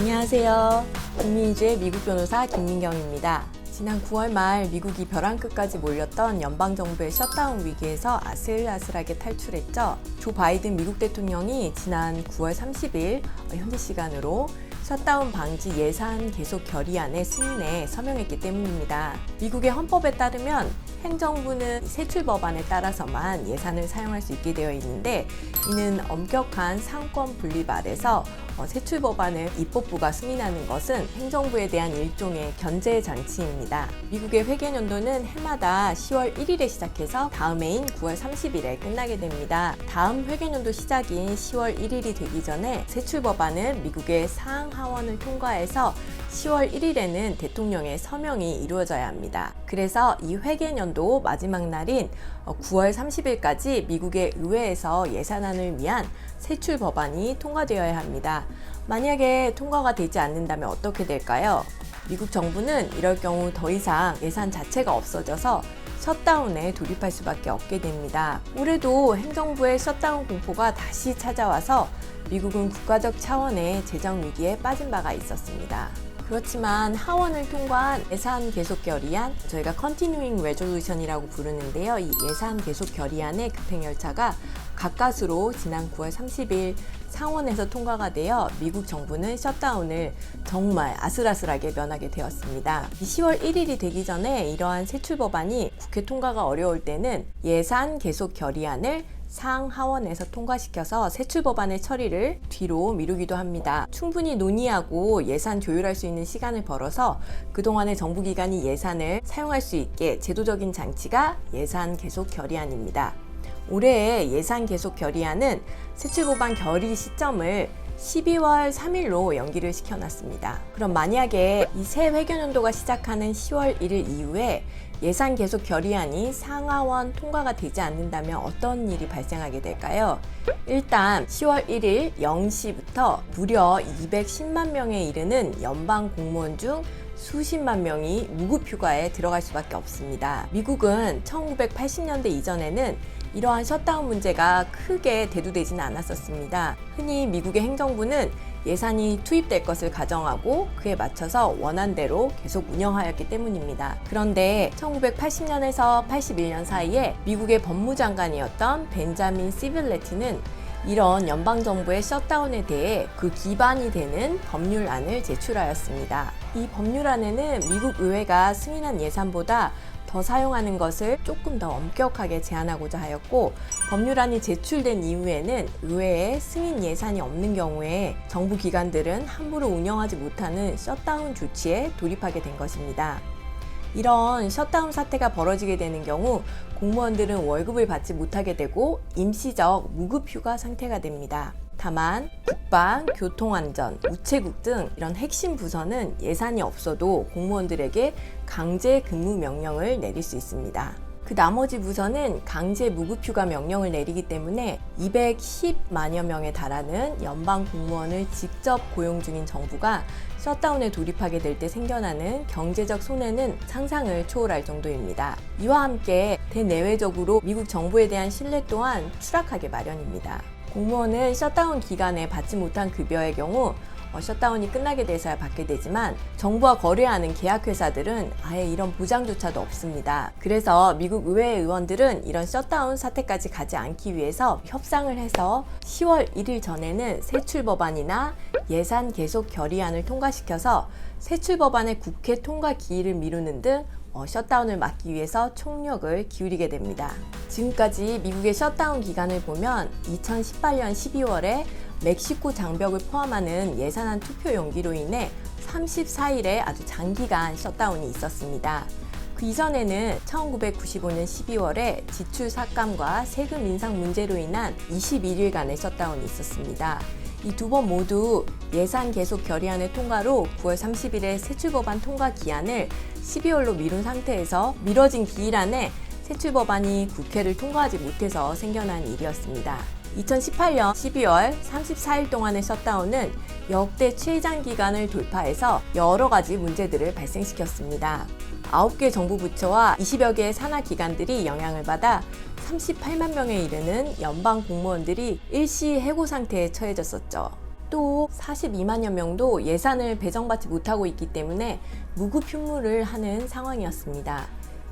안녕하세요. 국민주의 미국 변호사 김민경입니다. 지난 9월 말 미국이 벼랑 끝까지 몰렸던 연방 정부의 셧다운 위기에서 아슬아슬하게 탈출했죠. 조 바이든 미국 대통령이 지난 9월 30일 어, 현지 시간으로 셧다운 방지 예산 계속 결의안의 승인에 서명했기 때문입니다. 미국의 헌법에 따르면 행정부는 세출 법안에 따라서만 예산을 사용할 수 있게 되어 있는데 이는 엄격한 상권 분립 아래서 어, 세출 법안을 입법부가 승인하는 것은 행정부에 대한 일종의 견제 장치입니다. 미국의 회계 연도는 해마다 10월 1일에 시작해서 다음 해인 9월 30일에 끝나게 됩니다. 다음 회계 연도 시작인 10월 1일이 되기 전에 세출 법안은 미국의 상하원을 통과해서 10월 1일에는 대통령의 서명이 이루어져야 합니다. 그래서 이 회계연도 마지막 날인 9월 30일까지 미국의 의회에서 예산안을 위한 세출 법안이 통과되어야 합니다. 만약에 통과가 되지 않는다면 어떻게 될까요? 미국 정부는 이럴 경우 더 이상 예산 자체가 없어져서 셧다운에 돌입할 수밖에 없게 됩니다. 올해도 행정부의 셧다운 공포가 다시 찾아와서 미국은 국가적 차원의 재정 위기에 빠진 바가 있었습니다. 그렇지만 하원을 통과한 예산 계속 결의안, 저희가 Continuing Resolution이라고 부르는데요. 이 예산 계속 결의안의 급행 열차가 가까스로 지난 9월 30일 상원에서 통과가 되어 미국 정부는 셧다운을 정말 아슬아슬하게 면하게 되었습니다. 10월 1일이 되기 전에 이러한 세출 법안이 국회 통과가 어려울 때는 예산 계속 결의안을 상하원에서 통과시켜서 세출 법안의 처리를 뒤로 미루기도 합니다. 충분히 논의하고 예산 조율할 수 있는 시간을 벌어서 그동안의 정부기관이 예산을 사용할 수 있게 제도적인 장치가 예산 계속 결의안입니다. 올해의 예산 계속 결의안은 세출 법안 결의 시점을 12월 3일로 연기를 시켜놨습니다. 그럼 만약에 이 새 회견연도가 시작하는 10월 1일 이후에 예산 계속 결의안이 상하원 통과가 되지 않는다면 어떤 일이 발생하게 될까요? 일단 10월 1일 0시부터 무려 210만 명에 이르는 연방 공무원 중 수십만 명이 무급 휴가에 들어갈 수밖에 없습니다. 미국은 1980년대 이전에는 이러한 셧다운 문제가 크게 대두되지는 않았었습니다. 흔히 미국의 행정부는 예산이 투입될 것을 가정하고 그에 맞춰서 원한대로 계속 운영하였기 때문입니다. 그런데 1980년에서 81년 사이에 미국의 법무장관이었던 벤자민 시빌레티는 이런 연방정부의 셧다운에 대해 그 기반이 되는 법률안을 제출하였습니다. 이 법률안에는 미국 의회가 승인한 예산보다 더 사용하는 것을 조금 더 엄격하게 제한하고자 하였고 법률안이 제출된 이후에는 의회에 승인 예산이 없는 경우에 정부 기관들은 함부로 운영하지 못하는 셧다운 조치에 돌입하게 된 것입니다. 이런 셧다운 사태가 벌어지게 되는 경우 공무원들은 월급을 받지 못하게 되고 임시적 무급 휴가 상태가 됩니다. 다만 국방, 교통안전, 우체국 등 이런 핵심 부서는 예산이 없어도 공무원들에게 강제 근무 명령을 내릴 수 있습니다. 그 나머지 부서는 강제 무급휴가 명령을 내리기 때문에 210만여 명에 달하는 연방 공무원을 직접 고용 중인 정부가 셧다운에 돌입하게 될 때 생겨나는 경제적 손해는 상상을 초월할 정도입니다. 이와 함께 대내외적으로 미국 정부에 대한 신뢰 또한 추락하게 마련입니다. 공무원은 셧다운 기간에 받지 못한 급여의 경우 어, 셧다운이 끝나게 돼서야 받게 되지만 정부와 거래하는 계약회사들은 아예 이런 보장조차도 없습니다. 그래서 미국 의회 의원들은 이런 셧다운 사태까지 가지 않기 위해서 협상을 해서 10월 1일 전에는 세출 법안이나 예산 계속 결의안을 통과시켜서 세출 법안의 국회 통과 기일을 미루는 등 어, 셧다운을 막기 위해서 총력을 기울이게 됩니다. 지금까지 미국의 셧다운 기간을 보면 2018년 12월에 멕시코 장벽을 포함하는 예산안 투표 연기로 인해 34일에 아주 장기간 셧다운이 있었습니다. 그 이전에는 1995년 12월에 지출 삭감과 세금 인상 문제로 인한 21일간의 셧다운이 있었습니다. 이 두 번 모두 예산 계속 결의안의 통과로 9월 30일에 세출법안 통과 기한을 12월로 미룬 상태에서 미뤄진 기일 안에 세출법안이 국회를 통과하지 못해서 생겨난 일이었습니다. 2018년 12월 34일 동안의 셧다운은 역대 최장 기간을 돌파해서 여러 가지 문제들을 발생시켰습니다. 9개 정부 부처와 20여 개의 산하 기관들이 영향을 받아 38만 명에 이르는 연방 공무원들이 일시 해고 상태에 처해졌었죠. 또 42만여 명도 예산을 배정받지 못하고 있기 때문에 무급휴무를 하는 상황이었습니다.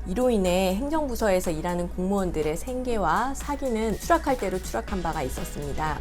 이로 인해 행정부서에서 일하는 공무원들의 생계와 사기는 추락할 대로 추락한 바가 있었습니다.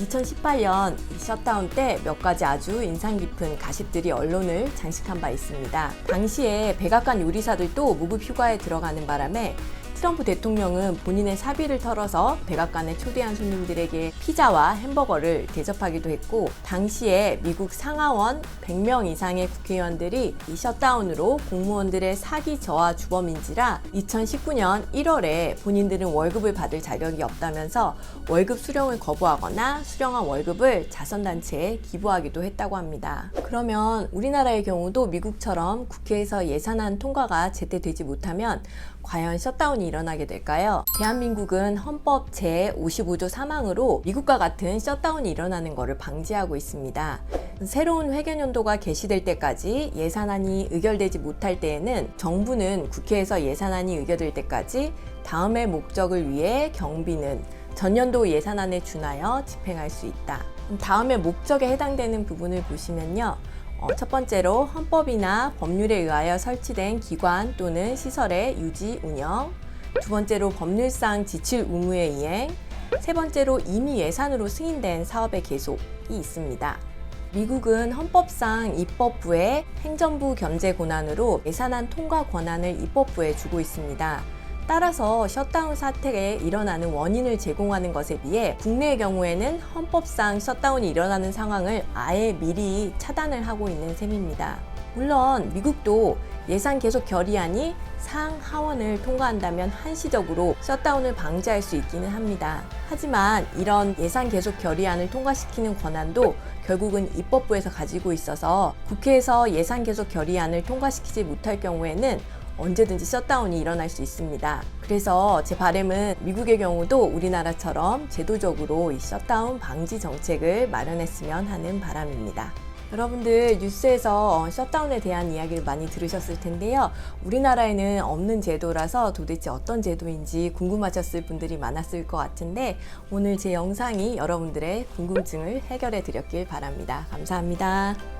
2018년 셧다운 때 몇 가지 아주 인상 깊은 가십들이 언론을 장식한 바 있습니다. 당시에 백악관 요리사들도 무급 휴가에 들어가는 바람에 트럼프 대통령은 본인의 사비를 털어서 백악관에 초대한 손님들에게 피자와 햄버거를 대접하기도 했고 당시에 미국 상하원 100명 이상의 국회의원들이 이 셧다운으로 공무원들의 사기 저하 주범인지라 2019년 1월에 본인들은 월급을 받을 자격이 없다면서 월급 수령을 거부하거나 수령한 월급을 자선단체에 기부하기도 했다고 합니다. 그러면 우리나라의 경우도 미국처럼 국회에서 예산안 통과가 제때 되지 못하면 과연 셧다운이 일어나게 될까요? 대한민국은 헌법 제55조 3항으로 미국과 같은 셧다운이 일어나는 것을 방지하고 있습니다. 새로운 회계연도가 개시될 때까지 예산안이 의결되지 못할 때에는 정부는 국회에서 예산안이 의결될 때까지 다음의 목적을 위해 경비는 전년도 예산안에 준하여 집행할 수 있다. 다음의 목적에 해당되는 부분을 보시면요. 어, 첫 번째로 헌법이나 법률에 의하여 설치된 기관 또는 시설의 유지, 운영. 두 번째로 법률상 지칠 의무의 이행. 세 번째로 이미 예산으로 승인된 사업의 계속이 있습니다. 미국은 헌법상 입법부에 행정부 견제 권한으로 예산안 통과 권한을 입법부에 주고 있습니다. 따라서 셧다운 사태에 일어나는 원인을 제공하는 것에 비해 국내의 경우에는 헌법상 셧다운이 일어나는 상황을 아예 미리 차단을 하고 있는 셈입니다. 물론 미국도 예산 계속 결의안이 상하원을 통과한다면 한시적으로 셧다운을 방지할 수 있기는 합니다. 하지만 이런 예산 계속 결의안을 통과시키는 권한도 결국은 입법부에서 가지고 있어서 국회에서 예산 계속 결의안을 통과시키지 못할 경우에는 언제든지 셧다운이 일어날 수 있습니다. 그래서 제 바람은 미국의 경우도 우리나라처럼 제도적으로 이 셧다운 방지 정책을 마련했으면 하는 바람입니다. 여러분들 뉴스에서 어, 셧다운에 대한 이야기를 많이 들으셨을 텐데요. 우리나라에는 없는 제도라서 도대체 어떤 제도인지 궁금하셨을 분들이 많았을 것 같은데 오늘 제 영상이 여러분들의 궁금증을 해결해 드렸길 바랍니다. 감사합니다.